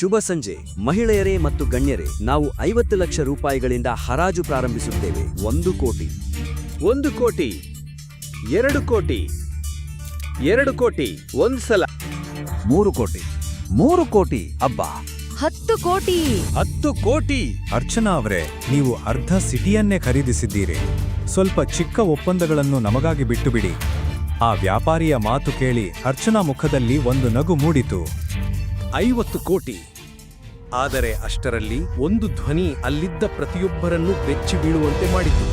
ಶುಭ ಸಂಜೆ. ಮಹಿಳೆಯರೇ ಮತ್ತು ಗಣ್ಯರೇ ನಾವು ಐವತ್ತು ಲಕ್ಷ ರೂಪಾಯಿಗಳಿಂದ ಹರಾಜು ಪ್ರಾರಂಭಿಸುತ್ತೇವೆ. ಒಂದು ಕೋಟಿ. ಒಂದು ಕೋಟಿ. ಎರಡು ಕೋಟಿ. ಎರಡು ಕೋಟಿ. ಒಂದು ಸಲ. ಮೂರು ಕೋಟಿ. ಮೂರು ಕೋಟಿ ಅಬ್ಬಾ. ಹತ್ತು ಕೋಟಿ. ಹತ್ತು ಕೋಟಿ. ಅರ್ಚನಾ ಅವರೇ ನೀವು ಅರ್ಧ ಸಿಟಿಯನ್ನೇ ಖರೀದಿಸಿದ್ದೀರಿ. ಸ್ವಲ್ಪ ಚಿಕ್ಕ ಒಪ್ಪಂದಗಳನ್ನು ನಮಗಾಗಿ ಬಿಟ್ಟುಬಿಡಿ. ಆ ವ್ಯಾಪಾರಿಯ ಮಾತು ಕೇಳಿ ಅರ್ಚನಾ ಮುಖದಲ್ಲಿ ಒಂದು ನಗು ಮೂಡಿತು. ಐವತ್ತು ಕೋಟಿ. ಆದರೆ ಅಷ್ಟರಲ್ಲಿ ಒಂದು ಧ್ವನಿ ಅಲ್ಲಿದ್ದ ಪ್ರತಿಯೊಬ್ಬರನ್ನೂ ಬೆಚ್ಚಿ ಬೀಳುವಂತೆ ಮಾಡಿತು.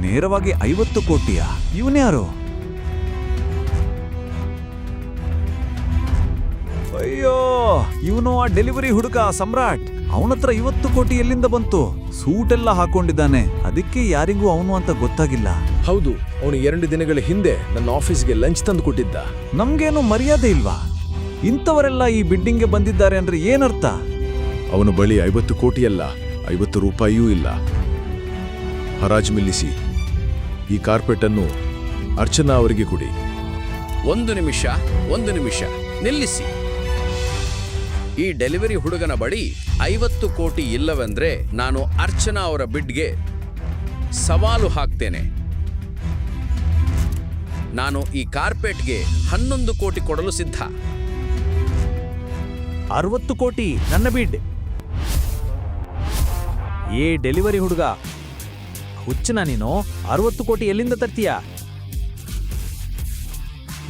ನೇರವಾಗಿ ಐವತ್ತು ಕೋಟಿಯ? ಇವನ್ಯಾರು ಅಯ್ಯೋ, ಇವನು ಆ ಡೆಲಿವರಿ ಹುಡುಗ ಸಮ್ರಾಟ್. ಅವನತ್ರ ಐವತ್ತು ಕೋಟಿ ಎಲ್ಲಿಂದ ಬಂತು? ಸೂಟ್ ಎಲ್ಲ ಹಾಕೊಂಡಿದ್ದಾನೆ. ಅದಕ್ಕೆ ಯಾರಿಗೂ ಅವನು ಅಂತ ಗೊತ್ತಾಗಿಲ್ಲ. ಹೌದು ಅವನು ಎರಡು ದಿನಗಳ ಹಿಂದೆ ನನ್ನ ಆಫೀಸ್ಗೆ ಲಂಚ್ ತಂದು ಕೊಟ್ಟಿದ್ದ ನಮ್ಗೇನು ಮರ್ಯಾದೆ ಇಲ್ವಾ? ಇಂಥವರೆಲ್ಲ ಈ ಬಿಲ್ಡಿಂಗ್ಗೆ ಬಂದಿದ್ದಾರೆ ಅಂದ್ರೆ ಏನರ್ಥ? ಅವನ ಬಳಿ ಐವತ್ತು ಕೋಟಿಯಲ್ಲ ಐವತ್ತು ರೂಪಾಯಿಯೂ ಇಲ್ಲ. ಹರಾಜ್ ಮಿಲ್ಲಿಸಿ ಈ ಕಾರ್ಪೆಟ್ ಅನ್ನು ಅರ್ಚನಾ ಅವರಿಗೆ ಕೊಡಿ. ಒಂದು ನಿಮಿಷ ಒಂದು ನಿಮಿಷ. ನಿಲ್ಲಿಸಿ. ಈ ಡೆಲಿವರಿ ಹುಡುಗನ ಬಳಿ ಐವತ್ತು ಕೋಟಿ ಇಲ್ಲವೆಂದ್ರೆ ನಾನು ಅರ್ಚನಾ ಅವರ ಬಿಡ್ಗೆ ಸವಾಲು ಹಾಕ್ತೇನೆ. ನಾನು ಈ ಕಾರ್ಪೆಟ್ಗೆ ಹನ್ನೊಂದು ಕೋಟಿ ಕೊಡಲು ಸಿದ್ಧ. ಅರವತ್ತು ಕೋಟಿ ನನ್ನ ಬಿಡ್ ಏ ಡೆಲಿವರಿ ಹುಡುಗ, ಹುಚ್ಚನ ನೀನು? ಅರವತ್ತು ಕೋಟಿ ಎಲ್ಲಿಂದ ತರ್ತೀಯ?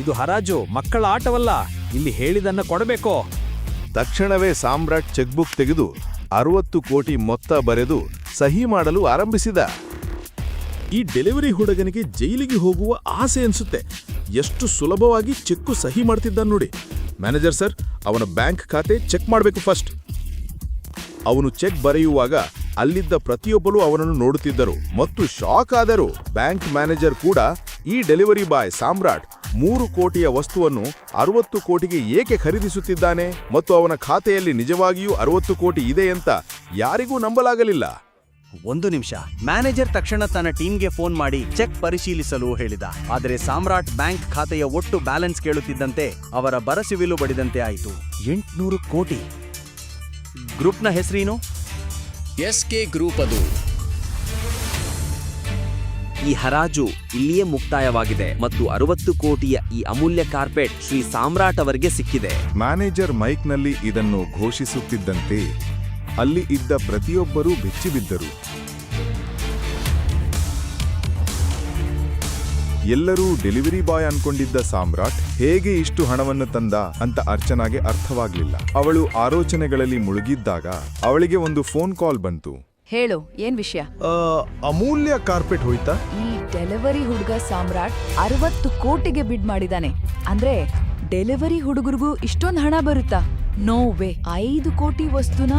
ಇದು ಹರಾಜು, ಮಕ್ಕಳ ಆಟವಲ್ಲ. ಇಲ್ಲಿ ಹೇಳಿದನ್ನ ಕೊಡಬೇಕು? ತಕ್ಷಣವೇ ಸಾಮ್ರಾಟ್ ಚೆಕ್ಬುಕ್ ತೆಗೆದು ಅರವತ್ತು ಕೋಟಿ ಮೊತ್ತ ಬರೆದು ಸಹಿ ಮಾಡಲು ಆರಂಭಿಸಿದ. ಈ ಡೆಲಿವರಿ ಹುಡುಗನಿಗೆ ಜೈಲಿಗೆ ಹೋಗುವ ಆಸೆ ಅನ್ಸುತ್ತೆ. ಎಷ್ಟು ಸುಲಭವಾಗಿ ಚೆಕ್ಕು ಸಹಿ ಮಾಡ್ತಿದ್ದ ನೋಡಿ. ಮ್ಯಾನೇಜರ್ ಸರ್, ಅವನ ಬ್ಯಾಂಕ್ ಖಾತೆ ಚೆಕ್ ಮಾಡಬೇಕು ಫಸ್ಟ್. ಅವನು ಚೆಕ್ ಬರೆಯುವಾಗ ಅಲ್ಲಿದ್ದ ಪ್ರತಿಯೊಬ್ಬರು ಅವನನ್ನು ನೋಡುತ್ತಿದ್ದರು. ಮತ್ತು ಶಾಕ್ ಆದರು. ಬ್ಯಾಂಕ್ ಮ್ಯಾನೇಜರ್ ಕೂಡ ಈ ಡೆಲಿವರಿ ಬಾಯ್ ಸಾಮ್ರಾಟ್ ಮೂರು ಕೋಟಿಯ ವಸ್ತುವನ್ನು ಅರವತ್ತು ಕೋಟಿಗೆ ಏಕೆ ಖರೀದಿಸುತ್ತಿದ್ದಾನೆ ಮತ್ತು ಅವನ ಖಾತೆಯಲ್ಲಿ ನಿಜವಾಗಿಯೂ ಅರವತ್ತು ಕೋಟಿ ಇದೆ ಅಂತ ಯಾರಿಗೂ ನಂಬಲಾಗಲಿಲ್ಲ. ಒಂದು ನಿಮಿಷ. ಮ್ಯಾನೇಜರ್ ತಕ್ಷಣ ತನ್ನ ಟೀಮ್ಗೆ ಫೋನ್ ಮಾಡಿ ಚೆಕ್ ಪರಿಶೀಲಿಸಲು ಹೇಳಿದ. ಆದರೆ ಸಾಮ್ರಾಟ್ ಬ್ಯಾಂಕ್ ಖಾತೆಯ ಒಟ್ಟು ಬ್ಯಾಲೆನ್ಸ್ ಕೇಳುತ್ತಿದ್ದಂತೆ ಅವರ ಬರಸಿವಿಲು ಬಡಿದಂತೆ ಆಯಿತು. ಎಂಟುನೂರು ಕೋಟಿ. ಗ್ರೂಪ್ನ ಹೆಸರೇನು? ಎಸ್ ಕೆ ಗ್ರೂಪ್ ಅದು. ಈ ಹರಾಜು ಇಲ್ಲಿಯೇ ಮುಕ್ತಾಯವಾಗಿದೆ ಮತ್ತು ಅರವತ್ತು ಕೋಟಿಯ ಈ ಅಮೂಲ್ಯ ಕಾರ್ಪೆಟ್ ಶ್ರೀ ಸಾಮ್ರಾಟ್ ಅವರಿಗೆ ಸಿಕ್ಕಿದೆ. ಮ್ಯಾನೇಜರ್ ಮೈಕ್ನಲ್ಲಿ ಇದನ್ನು ಘೋಷಿಸುತ್ತಿದ್ದಂತೆ ಅಲ್ಲಿ ಇದ್ದ ಪ್ರತಿಯೊಬ್ಬರೂ ಬೆಚ್ಚಿಬಿದ್ದರು. ಎಲ್ಲರೂ ಡೆಲಿವರಿ ಬಾಯ್ ಅನ್ಕೊಂಡಿದ್ದ ಸಾಮ್ರಾಟ್ ಹೇಗೆ ಇಷ್ಟು ಹಣವನ್ನು ತಂದ ಅಂತ ಅರ್ಚನಾಗೆ ಅರ್ಥವಾಗಲಿಲ್ಲ. ಅವಳು ಆಲೋಚನೆಗಳಲ್ಲಿ ಮುಳುಗಿದ್ದಾಗ ಅವಳಿಗೆ ಒಂದು ಫೋನ್ ಕಾಲ್ ಬಂತು. ಹೇಳು ಏನ್ ವಿಷಯ? ಅಮೂಲ್ಯ ಕಾರ್ಪೆಟ್ ಹೋಯ್ತಾ? ಈ ಡೆಲಿವರಿ ಹುಡುಗ ಸಾಮ್ರಾಟ್ ಅರವತ್ತು ಕೋಟಿಗೆ ಬಿಡ್ ಮಾಡಿದಾನೆ. ಅಂದ್ರೆ ಡೆಲಿವರಿ ಹುಡುಗರಿಗೂ ಇಷ್ಟೊಂದು ಹಣ ಬರುತ್ತಾ? ನೋ ವೇ ಐದು ಕೋಟಿ ವಸ್ತುನ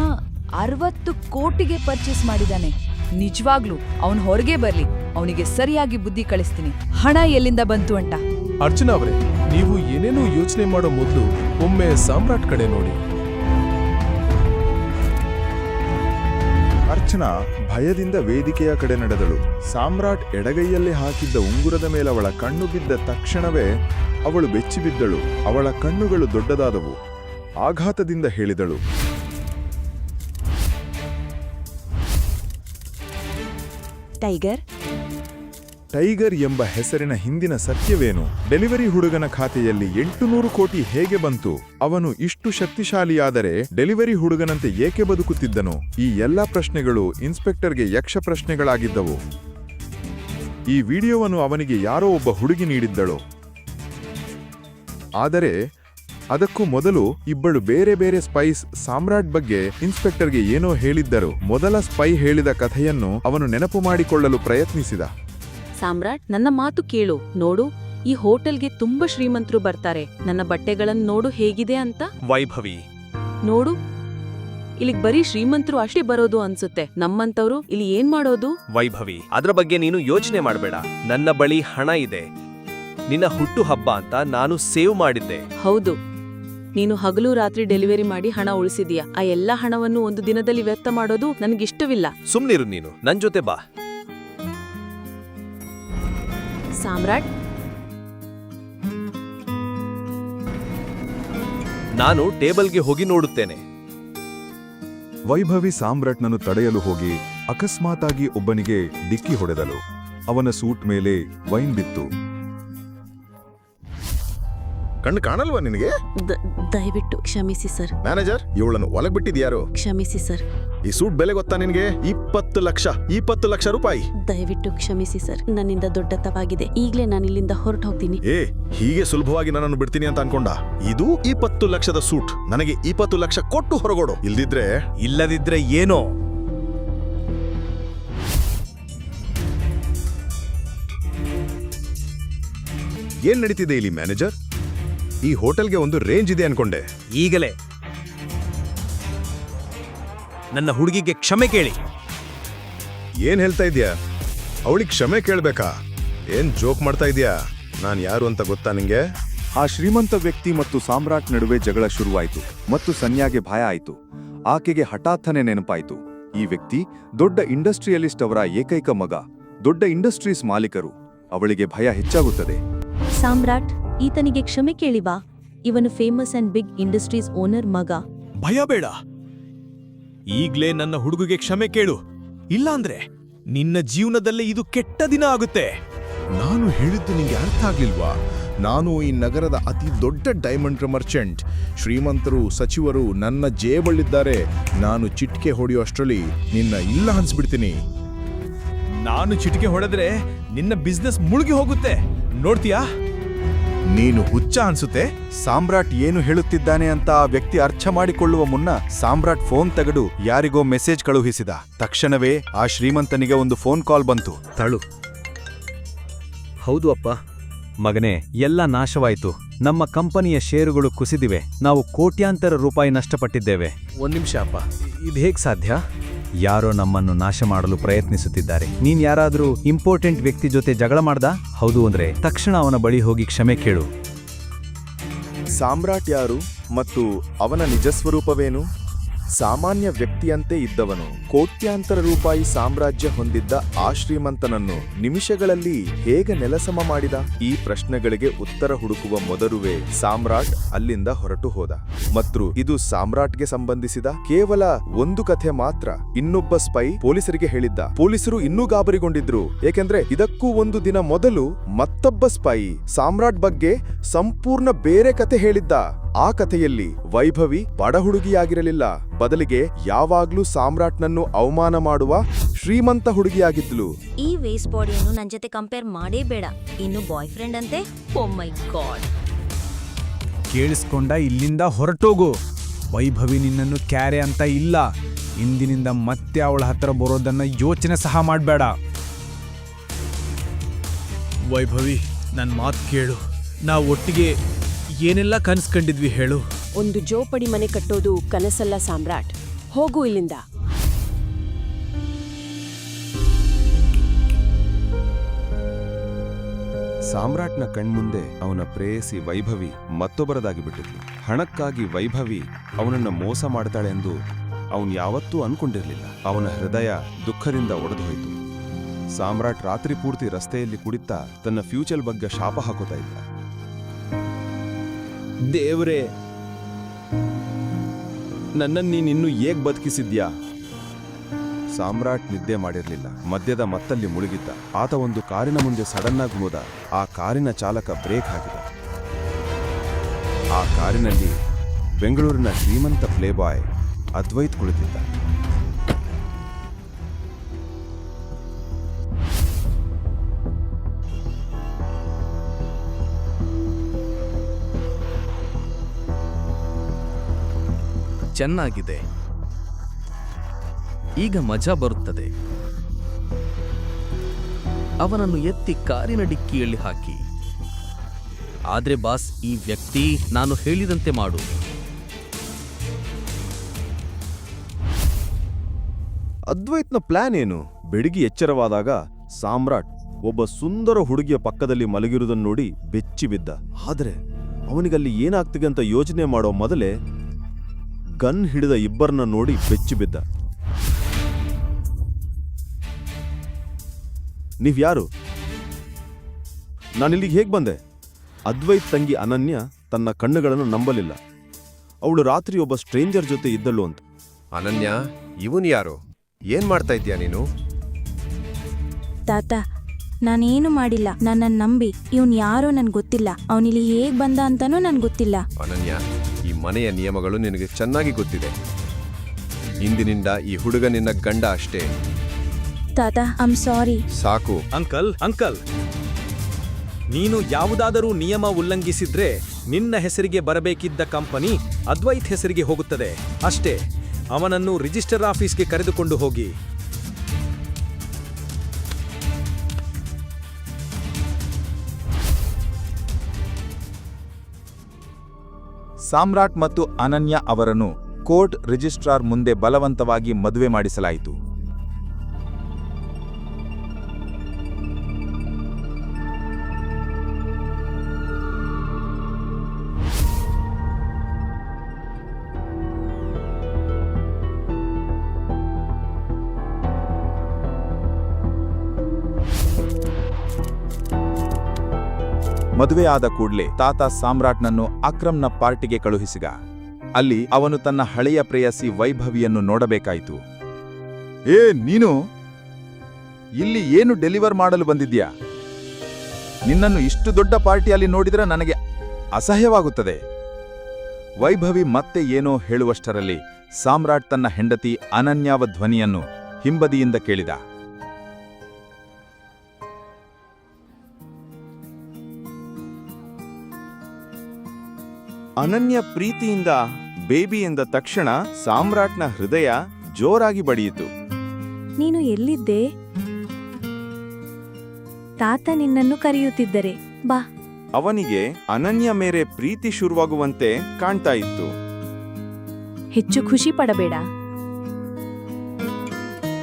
ಅರವತ್ತು ಕೋಟಿಗೆ ಪರ್ಚೇಸ್ ಮಾಡಿದಾನೆ. ನಿಜವಾಗ್ಲು ಅವನ್ ಹೊರಗೆ ಬರ್ಲಿ. ಅವನಿಗೆ ಸರಿಯಾಗಿ ಬುದ್ಧಿ ಕಳಿಸ್ತೀನಿ. ಹಣ ಎಲ್ಲಿಂದ ಬಂತು ಅಂತ? ಅರ್ಚನಾ ಅವರೇ ನೀವು ಏನೇನೋ ಯೋಚನೆ ಮಾಡೋ ಮೊದಲು ಒಮ್ಮೆ ಸಾಮ್ರಾಟ್ ಕಡೆ ನೋಡಿ. ಅರ್ಚನಾ ಭಯದಿಂದ ವೇದಿಕೆಯ ಕಡೆ ನಡೆದಳು. ಸಾಮ್ರಾಟ್ ಎಡಗೈಯಲ್ಲಿ ಹಾಕಿದ್ದ ಉಂಗುರದ ಮೇಲೆ ಅವಳ ಕಣ್ಣು ಬಿದ್ದ ತಕ್ಷಣವೇ ಅವಳು ಬೆಚ್ಚಿಬಿದ್ದಳು ಅವಳ ಕಣ್ಣುಗಳು ದೊಡ್ಡದಾದವು. ಆಘಾತದಿಂದ ಹೇಳಿದಳು. ಟೈಗರ್ ಟೈಗರ್ ಎಂಬ ಹೆಸರಿನ ಹಿಂದಿನ ಸತ್ಯವೇನು? ಡೆಲಿವರಿ ಹುಡುಗನ ಖಾತೆಯಲ್ಲಿ ಎಂಟುನೂರು ಕೋಟಿ ಹೇಗೆ ಬಂತು? ಅವನು ಇಷ್ಟು ಶಕ್ತಿಶಾಲಿಯಾದರೆ ಡೆಲಿವರಿ ಹುಡುಗನಂತೆ ಏಕೆ ಬದುಕುತ್ತಿದ್ದನು? ಈ ಎಲ್ಲಾ ಪ್ರಶ್ನೆಗಳು ಇನ್ಸ್ಪೆಕ್ಟರ್ಗೆ ಯಕ್ಷ ಪ್ರಶ್ನೆಗಳಾಗಿದ್ದವು. ಈ ವಿಡಿಯೋವನ್ನು ಅವನಿಗೆ ಯಾರೋ ಒಬ್ಬ ಹುಡುಗಿ ನೀಡಿದ್ದಳು. ಆದರೆ ಅದಕ್ಕೂ ಮೊದಲು ಇಬ್ಬಳು ಬೇರೆ ಬೇರೆ ಸ್ಪೈಸ್ ಸಾಮ್ರಾಟ್ ಬಗ್ಗೆ ಇನ್ಸ್ಪೆಕ್ಟರ್ಗೆ ಏನೋ ಹೇಳಿದ್ದರು. ಮೊದಲ ಸ್ಪೈ ಹೇಳಿದ ಕಥೆಯನ್ನು ಅವನು ನೆನಪು ಮಾಡಿಕೊಳ್ಳಲು ಪ್ರಯತ್ನಿಸಿದ. ಸಾಮ್ರಾಟ್ ನನ್ನ ಮಾತು ಕೇಳು. ನೋಡು ಈ ಹೋಟೆಲ್ಗೆ ತುಂಬಾ ಶ್ರೀಮಂತರು ಬರ್ತಾರೆ. ನನ್ನ ಬಟ್ಟೆಗಳನ್ನು ನೋಡು ಹೇಗಿದೆ ಅಂತ? ವೈಭವಿ. ನೋಡು. ಇಲ್ಲಿಗ್ ಬರೀ ಶ್ರೀಮಂತರು ಅಷ್ಟೇ ಬರೋದು ಅನ್ಸುತ್ತೆ. ನಮ್ಮಂತವ್ರು ಇಲ್ಲಿ ಏನ್ ಮಾಡೋದು? ವೈಭವಿ ಅದ್ರ ಬಗ್ಗೆ ನೀನು ಯೋಚನೆ ಮಾಡಬೇಡ. ನನ್ನ ಬಳಿ ಹಣ ಇದೆ. ನಿನ್ನ ಹುಟ್ಟು ಹಬ್ಬ ಅಂತ ನಾನು ಸೇವ್ ಮಾಡಿದ್ದೆ. ಹೌದು. ನೀನು ಹಗಲು ರಾತ್ರಿ ಡೆಲಿವರಿ ಮಾಡಿ ಹಣ ಉಳಿಸಿದೀಯ. ಆ ಎಲ್ಲಾ ಹಣವನ್ನು ಒಂದು ದಿನದಲ್ಲಿ ವ್ಯರ್ಥ ಮಾಡೋದು ನನಗಿಷ್ಟವಿಲ್ಲ. ಸುಮ್ನಿರು ನೀನು. ನನ್ ಜೊತೆ ಬಾ. ಸಾಮ್ರಾಟ್? ನಾನು ಟೇಬಲ್ಗೆ ಹೋಗಿ ನೋಡುತ್ತೇನೆ. ವೈಭವಿ ಸಾಮ್ರಾಟ್ನನ್ನು ತಡೆಯಲು ಹೋಗಿ ಅಕಸ್ಮಾತಾಗಿ ಒಬ್ಬನಿಗೆ ಡಿಕ್ಕಿ ಹೊಡೆದಳು. ಅವನ ಸೂಟ್ ಮೇಲೆ ವೈನ್ ಬಿತ್ತು. ಕಣ್ಣು ಕಾಣಲ್ವಾ ನಿನಗೆ? ದ- ದಯವಿಟ್ಟು ಕ್ಷಮಿಸಿ ಸರ್. ಮ್ಯಾನೇಜರ್ ಇವಳನ್ನು ಒಳಗ್ ಬಿಟ್ಟಿದ್ಯಾರು ಕ್ಷಮಿಸಿ ಸರ್. ಈ ಸೂಟ್ ಬೆಲೆ ಗೊತ್ತಾ ನಿನಗೆ? ಇಪ್ಪತ್ತು ಲಕ್ಷ ಇಪ್ಪತ್ತು ಲಕ್ಷ ರೂಪಾಯಿ. ದಯವಿಟ್ಟು ಕ್ಷಮಿಸಿ ಸರ್. ನನ್ನಿಂದ ದೊಡ್ಡ ತವಾಗಿದೆ ಈಗಲೇ ನಾನು ಇಲ್ಲಿಂದ ಹೊರಟು ಹೋಗ್ತೀನಿ ಏ ಹೀಗೆ ಸುಲಭವಾಗಿ ನನ್ನನ್ನು ಬಿಡ್ತೀನಿ ಅಂತ ಅನ್ಕೊಂಡ? ಇದು ಇಪ್ಪತ್ತು ಲಕ್ಷದ ಸೂಟ್. ನನಗೆ ಇಪ್ಪತ್ತು ಲಕ್ಷ ಕೊಟ್ಟು ಹೊರಗೋಡು. ಇಲ್ದಿದ್ರೆ ಇಲ್ಲದಿದ್ರೆ ಏನೋ? ಏನ್ ನಡೀತಿದೆ ಇಲ್ಲಿ ಮ್ಯಾನೇಜರ್? ಈ ಹೋಟೆಲ್ಗೆ ಒಂದು ರೇಂಜ್ ಇದೆ ಅನ್ಕೊಂಡೆ. ಈಗಲೇ. ನನ್ನ ಹುಡುಗಿಗೆ ಕ್ಷಮೆ ಕೇಳಿ. ಏನ್ ಹೇಳ್ತಾ ಇದ್ಯಾ ಅವಳಿಗೆ ಕ್ಷಮೆ ಕೇಳ್ಬೇಕಾ? ಏನ್ ಜೋಕ್ ಮಾಡ್ತಾ ಇದ್ಯಾ ನಾನ್ ಯಾರು ಅಂತ ಗೊತ್ತಾ ನಿಂಗೆ? ಆ ಶ್ರೀಮಂತ ವ್ಯಕ್ತಿ ಮತ್ತು ಸಾಮ್ರಾಟ್ ನಡುವೆ ಜಗಳ ಶುರುವಾಯಿತು ಮತ್ತು ಸನ್ಯಾಗೆ ಭಯ ಆಯಿತು. ಆಕೆಗೆ ಹಠಾತ್ತನೆ ನೆನಪಾಯಿತು. ಈ ವ್ಯಕ್ತಿ ದೊಡ್ಡ ಇಂಡಸ್ಟ್ರಿಯಲಿಸ್ಟ್ ಅವರ ಏಕೈಕ ಮಗ ದೊಡ್ಡ ಇಂಡಸ್ಟ್ರೀಸ್ ಮಾಲೀಕರು. ಅವಳಿಗೆ ಭಯ ಹೆಚ್ಚಾಗುತ್ತದೆ. ಸಾಮ್ರಾಟ್ ಈತನಿಗೆ ಕ್ಷಮೆ ಕೇಳಿವಾ ಇವನು famous and big industries owner ಮಗ. ಭಯ ಬೇಡ. ಈಗ್ಲೇ ನನ್ನ ಹುಡುಗಿಗೆ ಕ್ಷಮೆ ಕೇಳು. ಇಲ್ಲಾಂದ್ರೆ ನಿನ್ನ ಜೀವನದಲ್ಲೇ ಇದು ಕೆಟ್ಟ ದಿನ ಆಗುತ್ತೆ. ನಾನು ಹೇಳಿದ್ದು ನಿಂಗೆ ಅರ್ಥ ಆಗ್ಲಿಲ್ವಾ? ನಾನು ಈ ನಗರದ ಅತಿ ದೊಡ್ಡ ಡೈಮಂಡ್ ಮರ್ಚೆಂಟ್ ಶ್ರೀಮಂತರು ಸಚಿವರು ನನ್ನ ಜೇಬಳ್ಳಿದ್ದಾರೆ ನಾನು ಚಿಟಿಕೆ ಹೊಡೆಯೋ ಅಷ್ಟರಲ್ಲಿ ನಿನ್ನ ಇಲ್ಲ ಅನ್ಸ್ಬಿಡ್ತೀನಿ. ನಾನು ಚಿಟಿಕೆ ಹೊಡೆದ್ರೆ ನಿನ್ನ ಬಿಸ್ನೆಸ್ ಮುಳುಗಿ ಹೋಗುತ್ತೆ. ನೋಡ್ತೀಯಾ? ನೀನು ಹುಚ್ಚ ಅನ್ಸುತ್ತೆ? ಸಾಮ್ರಾಟ್ ಏನು ಹೇಳುತ್ತಿದ್ದಾನೆ ಅಂತ ಆ ವ್ಯಕ್ತಿ ಅರ್ಥ ಮಾಡಿಕೊಳ್ಳುವ ಮುನ್ನ ಸಾಮ್ರಾಟ್ ಫೋನ್ ತೆಗೆದು ಯಾರಿಗೋ ಮೆಸೇಜ್ ಕಳುಹಿಸಿದ. ತಕ್ಷಣವೇ ಆ ಶ್ರೀಮಂತನಿಗೆ ಒಂದು ಫೋನ್ ಕಾಲ್ ಬಂತು. ತಳು. ಹೌದು ಅಪ್ಪ. ಮಗನೇ ಎಲ್ಲ ನಾಶವಾಯಿತು. ನಮ್ಮ ಕಂಪನಿಯ ಷೇರುಗಳು ಕುಸಿದಿವೆ. ನಾವು ಕೋಟ್ಯಾಂತರ ರೂಪಾಯಿ ನಷ್ಟಪಟ್ಟಿದ್ದೇವೆ. ಒಂದ್ ನಿಮಿಷ ಅಪ್ಪ. ಇದು ಹೇಗ್ ಸಾಧ್ಯ? ಯಾರೋ ನಮ್ಮನ್ನು ನಾಶ ಮಾಡಲು ಪ್ರಯತ್ನಿಸುತ್ತಿದ್ದಾರೆ. ನೀನ್ ಯಾರಾದ್ರೂ ಇಂಪಾರ್ಟೆಂಟ್ ವ್ಯಕ್ತಿ ಜೊತೆ ಜಗಳ ಮಾಡ್ದ? ಹೌದು ಅಂದ್ರೆ ತಕ್ಷಣ ಅವನ ಬಳಿ ಹೋಗಿ ಕ್ಷಮೆ ಕೇಳು. ಸಾಮ್ರಾಟ್ ಯಾರು ಮತ್ತು ಅವನ ನಿಜ ಸ್ವರೂಪವೇನು ಸಾಮಾನ್ಯ ವ್ಯಕ್ತಿಯಂತೆ ಇದ್ದವನು ಕೋಟ್ಯಾಂತರ ರೂಪಾಯಿ ಸಾಮ್ರಾಜ್ಯ ಹೊಂದಿದ್ದ ಆ ಶ್ರೀಮಂತನನ್ನು ನಿಮಿಷಗಳಲ್ಲಿ ಹೇಗೆ ನೆಲಸಮ ಮಾಡಿದ? ಈ ಪ್ರಶ್ನೆಗಳಿಗೆ ಉತ್ತರ ಹುಡುಕುವ ಮೊದಲುವೆ ಸಾಮ್ರಾಟ್ ಅಲ್ಲಿಂದ ಹೊರಟು ಹೋದ. ಮತ್ತು ಇದು ಸಾಮ್ರಾಟ್ಗೆ ಸಂಬಂಧಿಸಿದ ಕೇವಲ ಒಂದು ಕಥೆ ಮಾತ್ರ. ಇನ್ನೊಬ್ಬ ಸ್ಪೈ ಪೊಲೀಸರಿಗೆ ಹೇಳಿದ್ದ. ಪೊಲೀಸರು ಇನ್ನೂ ಗಾಬರಿಗೊಂಡಿದ್ರು. ಏಕೆಂದ್ರೆ ಇದಕ್ಕೂ ಒಂದು ದಿನ ಮೊದಲು ಮತ್ತೊಬ್ಬ ಸ್ಪೈ ಸಾಮ್ರಾಟ್ ಬಗ್ಗೆ ಸಂಪೂರ್ಣ ಬೇರೆ ಕತೆ ಹೇಳಿದ್ದ. ಆ ಕಥೆಯಲ್ಲಿ ವೈಭವಿ ಬಡ ಹುಡುಗಿಯಾಗಿರಲಿಲ್ಲ ಬದಲಿಗೆ ಯಾವಾಗ್ಲೂ ಸಾಮ್ರಾಟ್ನನ್ನು ಅವಮಾನ ಮಾಡುವ ಶ್ರೀಮಂತ ಹುಡುಗಿಯಾಗಿದ್ಲು ಈ ವೇಸ್ಟ್ ಬಾಡಿಯನ್ನು ನನ್ನ ಜೊತೆ ಕಂಪೇರ್ ಮಾಡೇ ಬೇಡ. ಇನ್ನು ಬಾಯ್ ಫ್ರೆಂಡ್ ಅಂತೆ? ಓ ಮೈ ಗಾಡ್ ಕೇಳಿಸ್ಕೊಂಡ ಇಲ್ಲಿಂದ ಹೊರಟೋಗು. ವೈಭವಿ ನಿನ್ನನ್ನು ಕ್ಯಾರೆ ಅಂತ ಇಲ್ಲ. ಇಂದಿನಿಂದ ಮತ್ತೆ ಅವಳ ಹತ್ರ ಬರೋದನ್ನ ಯೋಚನೆ ಸಹ ಮಾಡಬೇಡ. ವೈಭವಿ ನನ್ನ ಮಾತು ಕೇಳು. ನಾವು ಒಟ್ಟಿಗೆ ಏನೆಲ್ಲ ಕನ್ಸ್ಕೊಂಡಿದ್ವಿ ಹೇಳು. ಒಂದು ಜೋಪಡಿ ಮನೆ ಕಟ್ಟೋದು ಕನಸಲ್ಲ ಸಾಮ್ರಾಟ್. ಹೋಗು ಇಲ್ಲಿಂದ. ಸಾಮ್ರಾಟ್ನ ಕಣ್ಮುಂದೆ ಅವನ ಪ್ರೇಯಸಿ ವೈಭವಿ ಮತ್ತೊಬ್ಬರದಾಗಿ ಬಿಟ್ಟಿದ್ಲು. ಹಣಕ್ಕಾಗಿ ವೈಭವಿ ಅವನನ್ನ ಮೋಸ ಮಾಡ್ತಾಳೆ ಎಂದು ಅವನು ಯಾವತ್ತೂ ಅನ್ಕೊಂಡಿರ್ಲಿಲ್ಲ. ಅವನ ಹೃದಯ ದುಃಖದಿಂದ ಒಡೆದುಹೋಯಿತು ಸಾಮ್ರಾಟ್ ರಾತ್ರಿ ಪೂರ್ತಿ ರಸ್ತೆಯಲ್ಲಿ ಕುಡಿತಾ ತನ್ನ ಫ್ಯೂಚರ್ ಬಗ್ಗೆ ಶಾಪ ಹಾಕೋತಾ ಇದ್ದ. ದೇವ್ರೇ, ನನ್ನನ್ನು ನೀನಿನ್ನೂ ಹೇಗೆ ಬದುಕಿಸಿದ್ಯಾ? ಸಾಮ್ರಾಟ್ ನಿದ್ದೆ ಮಾಡಿರಲಿಲ್ಲ. ಮದ್ಯದ ಮತ್ತಲ್ಲಿ ಮುಳುಗಿದ್ದ. ಆತ ಒಂದು ಕಾರಿನ ಮುಂದೆ ಸಡನ್ ಆಗಿ ಹೋದ. ಆ ಕಾರಿನ ಚಾಲಕ ಬ್ರೇಕ್ ಹಾಕಿದ. ಆ ಕಾರಿನಲ್ಲಿ ಬೆಂಗಳೂರಿನ ಶ್ರೀಮಂತ ಪ್ಲೇಬಾಯ್ ಅದ್ವೈತ್ ಕುಳಿತಿದ್ದ. ಚೆನ್ನಾಗಿದೆ. ಈಗ ಮಜಾ ಬರುತ್ತದೆ. ಅವನನ್ನು ಎತ್ತಿ ಕಾರಿನ ಡಿಕ್ಕಿಯಲ್ಲಿ ಹಾಕಿ. ಆದ್ರೆ ಬಾಸ್, ಈ ವ್ಯಕ್ತಿ ನಾನು ಹೇಳಿದಂತೆ ಮಾಡು. ಅದ್ವೈತ್ನ ಪ್ಲಾನ್ ಏನು? ಬೆಡಗಿ ಎಚ್ಚರವಾದಾಗ ಸಾಮ್ರಾಟ್ ಒಬ್ಬ ಸುಂದರ ಹುಡುಗಿಯ ಪಕ್ಕದಲ್ಲಿ ಮಲಗಿರುವುದನ್ನು ನೋಡಿ ಬೆಚ್ಚಿ ಬಿದ್ದ ಆದರೆ ಅವನಿಗಲ್ಲಿ ಏನಾಗ್ತಿದೆ ಅಂತ ಯೋಚನೆ ಮಾಡೋ ಮೊದಲೇ ಗನ್ ಹಿಡಿದ ಇಬ್ಬರನ್ನ ನೋಡಿ ಬೆಚ್ಚಿ ಬಿದ್ದ. ನೀವ್ಯಾರು ನಾನಿಲ್ಲಿಗೆ ಹೇಗೆ ಬಂದೆ? ಅದ್ವೈತ್ ತಂಗಿ ಅನನ್ಯ ತನ್ನ ಕಣ್ಣುಗಳನ್ನು ನಂಬಲಿಲ್ಲ. ಅವಳು ರಾತ್ರಿ ಒಬ್ಬ ಸ್ಟ್ರೇಂಜರ್ ಜೊತೆ ಇದ್ದಳು ಅಂತ. ಅನನ್ಯ ಇವನ್ ಯಾರು? ಏನ್ ಮಾಡ್ತಾ ಇದ್ದೀಯಾ ನೀನು? ತಾತ ನಾನೇನು ಮಾಡಿಲ್ಲ. ನನ್ನನ್ನು ನಂಬಿ ಇವನ್ ಯಾರೋ ನನ್ಗೆ ಗೊತ್ತಿಲ್ಲ. ಅವನಿಲ್ಲಿ ಹೇಗ್ ಬಂದ ಅಂತಾನೂ ನನ್ಗೆ ಗೊತ್ತಿಲ್ಲ. ಅನನ್ಯ ಮನೆಯ ನಿಯಮಗಳು ನಿನಗೆ ಚೆನ್ನಾಗಿ ಗೊತ್ತಿದೆ. ಇಂದಿನಿಂದ ಈ ಹುಡುಗ ನಿನ್ನ ಗಂಡ ಅಷ್ಟೇ. ತಾತ ಐಮ್ ಸಾರಿ ಸಾಕು. Uncle uncle. ನೀನು ಯಾವುದಾದರೂ ನಿಯಮ ಉಲ್ಲಂಘಿಸಿದ್ರೆ ನಿನ್ನ ಹೆಸರಿಗೆ ಬರಬೇಕಿದ್ದ ಕಂಪನಿ ಅದ್ವೈತ್ ಹೆಸರಿಗೆ ಹೋಗುತ್ತದೆ. ಅಷ್ಟೇ. ಅವನನ್ನು ರಿಜಿಸ್ಟರ್ ಆಫೀಸ್ಗೆ ಕರೆದುಕೊಂಡು ಹೋಗಿ. ಸಾಮ್ರಾಟ್ ಮತ್ತು ಅನನ್ಯ ಅವರನ್ನು ಕೋರ್ಟ್ ರಿಜಿಸ್ಟ್ರಾರ್ ಮುಂದೆ ಬಲವಂತವಾಗಿ ಮದುವೆ ಮಾಡಿಸಲಾಯಿತು. ಮದುವೆಯಾದ ಕೂಡಲೇ ತಾತ ಸಾಮ್ರಾಟ್ನನ್ನು ಅಕ್ರಮ್ನ ಪಾರ್ಟಿಗೆ ಕಳುಹಿಸಿದ. ಅಲ್ಲಿ ಅವನು ತನ್ನ ಹಳೆಯ ಪ್ರೇಯಸಿ ವೈಭವಿಯನ್ನು ನೋಡಬೇಕಾಯಿತು. ಏ, ನೀನು? ಇಲ್ಲಿ ಏನು ಡೆಲಿವರ್ ಮಾಡಲು ಬಂದಿದ್ಯಾ ನಿನ್ನನ್ನು ಇಷ್ಟು ದೊಡ್ಡ ಪಾರ್ಟಿಯಲ್ಲಿ ನೋಡಿದರೆ ನನಗೆ ಅಸಹ್ಯವಾಗುತ್ತದೆ. ವೈಭವಿ ಮತ್ತೆ ಏನೋ ಹೇಳುವಷ್ಟರಲ್ಲಿ ಸಾಮ್ರಾಟ್ ತನ್ನ ಹೆಂಡತಿ ಅನನ್ಯಾವ ಧ್ವನಿಯನ್ನು ಹಿಂಬದಿಯಿಂದ ಕೇಳಿದ. ಅನನ್ಯ ಪ್ರೀತಿಯಿಂದ ಬೇಬಿ ಎಂದ ತಕ್ಷಣ ಸಾಮ್ರಾಟ್ನ ಹೃದಯ ಜೋರಾಗಿ ಬಡಿಯಿತು. ನೀನು ಎಲ್ಲಿದ್ದೆ? ತಾತ ನಿನ್ನನ್ನು ಕರೆಯುತ್ತಿದ್ದರೆ ಬಾ. ಅವನಿಗೆ ಅನನ್ಯ ಮೇರೆ ಪ್ರೀತಿ ಶುರುವಾಗುವಂತೆ ಕಾಣ್ತಾ ಇತ್ತು. ಹೆಚ್ಚು ಖುಷಿ ಪಡಬೇಡ.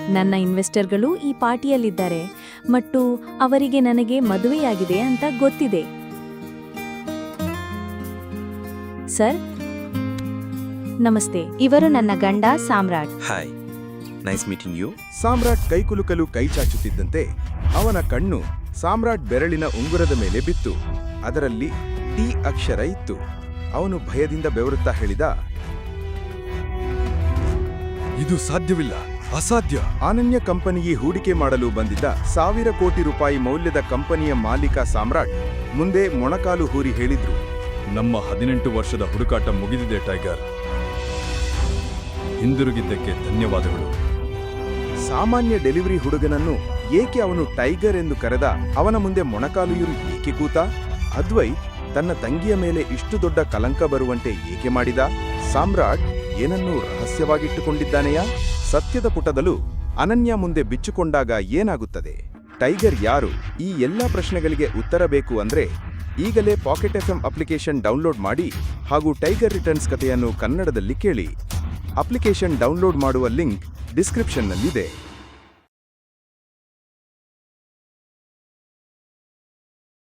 ನನ್ನ ಇನ್ವೆಸ್ಟರ್ಗಳು ಈ ಪಾರ್ಟಿಯಲ್ಲಿದ್ದಾರೆ. ಮತ್ತು ಅವರಿಗೆ ನನಗೆ ಮದುವೆಯಾಗಿದೆ ಅಂತ ಗೊತ್ತಿದೆ. ಸರ್. ನಮಸ್ತೆ ಇವರು ನನ್ನ ಗಂಡ Samrat. Hi nice meeting you. Samrat ಕೈಕುಲುಕಲು ಕೈ ಚಾಚುತ್ತಿದ್ದಂತೆ ಅವನ ಕಣ್ಣು ಸಾಮ್ರಾಟ್ ಬೆರಳಿನ ಉಂಗುರದ ಮೇಲೆ ಬಿತ್ತು. ಅದರಲ್ಲಿ ಟಿ ಅಕ್ಷರ ಇತ್ತು. ಅವನು ಭಯದಿಂದ ಬೆವರುತ್ತಾ ಹೇಳಿದ ಇದು ಸಾಧ್ಯವಿಲ್ಲ ಅಸಾಧ್ಯ. ಅನನ್ಯ ಕಂಪನಿಗೆ ಹೂಡಿಕೆ ಮಾಡಲು ಬಂದಿದ್ದ ಸಾವಿರ ಕೋಟಿ ರೂಪಾಯಿ ಮೌಲ್ಯದ ಕಂಪನಿಯ ಮಾಲೀಕ ಸಾಮ್ರಾಟ್ ಮುಂದೆ ಮೊಣಕಾಲು ಹೂರಿ ಹೇಳಿದ್ರು. ನಮ್ಮ ಹದಿನೆಂಟು ವರ್ಷದ ಹುಡುಕಾಟ ಮುಗಿದಿದೆ, ಟೈಗರ್. ಹಿಂದಿರುಗಿದ್ದಕ್ಕೆ ಧನ್ಯವಾದಗಳು. ಸಾಮಾನ್ಯ ಡೆಲಿವರಿ ಹುಡುಗನನ್ನು ಏಕೆ ಅವನು ಟೈಗರ್ ಎಂದು ಕರೆದ ಅವನ ಮುಂದೆ ಮೊಣಕಾಲುಯೂರು ಏಕೆ ಕೂತ? ಅದ್ವೈ ತನ್ನ ತಂಗಿಯ ಮೇಲೆ ಇಷ್ಟು ದೊಡ್ಡ ಕಲಂಕ ಬರುವಂತೆ ಏಕೆ ಮಾಡಿದ? ಸಾಮ್ರಾಟ್ ಏನನ್ನೂ ರಹಸ್ಯವಾಗಿಟ್ಟುಕೊಂಡಿದ್ದಾನೆಯಾ? ಸತ್ಯದ ಪುಟದಲ್ಲೂ ಅನನ್ಯ ಮುಂದೆ ಬಿಚ್ಚುಕೊಂಡಾಗ ಏನಾಗುತ್ತದೆ? ಟೈಗರ್ ಯಾರು? ಈ ಎಲ್ಲ ಪ್ರಶ್ನೆಗಳಿಗೆ ಉತ್ತರ ಬೇಕು ಅಂದ್ರೆ ಈಗಲೇ ಪಾಕೆಟ್ ಎಫ್ಎಂ ಅಪ್ಲಿಕೇಶನ್ ಡೌನ್ಲೋಡ್ ಮಾಡಿ ಹಾಗೂ ಟೈಗರ್ ರಿಟರ್ನ್ಸ್ ಕಥೆಯನ್ನು ಕನ್ನಡದಲ್ಲಿ ಕೇಳಿ. ಅಪ್ಲಿಕೇಶನ್ ಡೌನ್ಲೋಡ್ ಮಾಡುವ ಲಿಂಕ್ ಡಿಸ್ಕ್ರಿಪ್ಷನ್ನಲ್ಲಿದೆ.